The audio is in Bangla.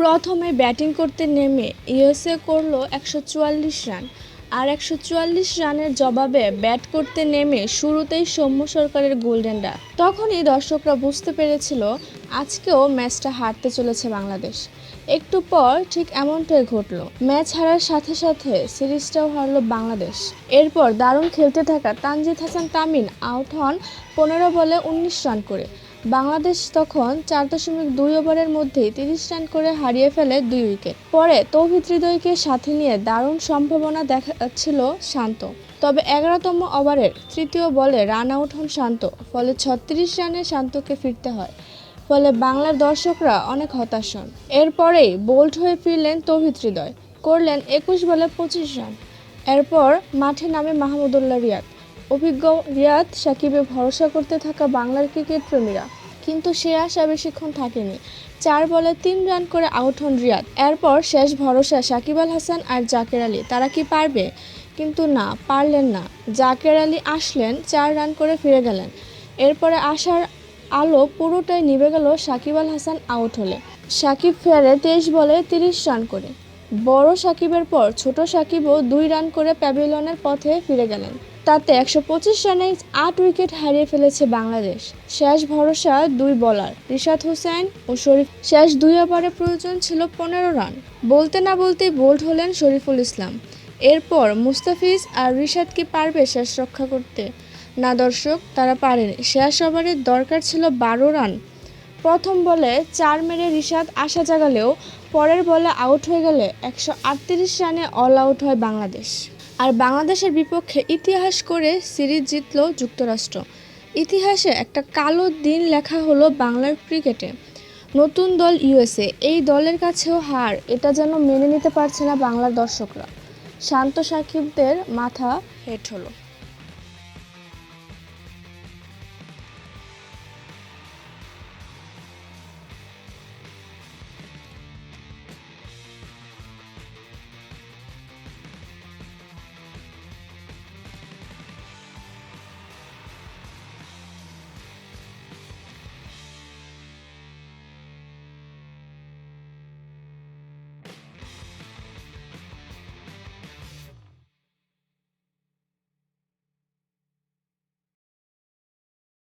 প্রথমে ব্যাটিং করতে নেমে ইউএসএ করল একশো রান। আর একশো চুয়াল্লিশ রানের জবাবে ব্যাট করতে নেমে শুরুতেই সৌম্য সরকারের গোল্ডেন ডাক। তখনই দর্শকরা বুঝতে পেরেছিল, আজকেও ম্যাচটা হারতে চলেছে বাংলাদেশ। একটু পর ঠিক এমনটাই ঘটলো। ম্যাচ হারার সাথে সাথে সিরিজটাও হারল বাংলাদেশ। এরপর দারুণ খেলতে থাকা তানজিদ হাসান তামিন আউট হন পনেরো বলে উনিশ রান করে। বাংলাদেশ তখন চার দশমিক দুই ওভারের মধ্যেই তিরিশ রান করে হারিয়ে ফেলে দুই উইকেট। পরে তৌহিদ হৃদয়কে সাথে নিয়ে দারুণ সম্ভাবনা দেখাচ্ছিল শান্ত। তবে এগারোতম ওভারের তৃতীয় বলে রান আউট হন শান্ত, ফলে ছত্রিশ রানে শান্তকে ফিরতে হয়। ফলে বাংলার দর্শকরা অনেক হতাশ হন। এরপরেই বোল্ড হয়ে ফিরলেন তৌহিদ হৃদয়, করলেন একুশ বলে পঁচিশ রান। এরপর মাঠে নামে মাহমুদুল্লাহ রিয়াদ। অভিজ্ঞ রিয়াদ সাকিবে ভরসা করতে থাকা বাংলার ক্রিকেট প্রেমীরা কিন্তু সে আশা বেশিক্ষণ থাকেনি। চার বলে তিন রান করে আউট হন রিয়াদ। এরপর শেষ ভরসা সাকিব আল হাসান আর জাকের আলী। তারা কি পারবে? কিন্তু না, পারলেন না। জাকের আলী আসলেন, চার রান করে ফিরে গেলেন। এরপরে আসার আলো পুরোটাই নিভে গেল সাকিব আল হাসান আউট হলে। সাকিব ফেরে তেইশ বলে তিরিশ রান করে। বড় সাকিবের পর ছোট সাকিবও দুই রান করে প্যাভিলনের পথে ফিরে গেলেন। তাতে একশো পঁচিশ রানে আট উইকেট হারিয়ে ফেলেছে বাংলাদেশ। শেষ ভরসা দুই বলার, রিশাদ হোসেন ও শরীফ। শেষ দুই ওভারে প্রয়োজন ছিল পনেরো রান। বলতে না বলতেই বোল্ড হলেন শরীফুল ইসলাম। এরপর মুস্তাফিজ আর রিশাদ কি পারবে শেষ রক্ষা করতে? না দর্শক, তারা পারেনি। শেষ ওভারের দরকার ছিল বারো রান। প্রথম বলে চার মেরে রিশাদ আশা জাগালেও পরের বলে আউট হয়ে গেলে একশো আটত্রিশ রানে অল আউট হয় বাংলাদেশ। আর বাংলাদেশের বিপক্ষে ইতিহাস করে সিরিজ জিতল যুক্তরাষ্ট্র। ইতিহাসে একটা কালো দিন লেখা হলো বাংলার ক্রিকেটে। নতুন দল ইউএসএ, এই দলের কাছেও হার, এটা যেন মেনে নিতে পারছে না বাংলার দর্শকরা। শান্ত সাকিবদের মাথা হেট হলো।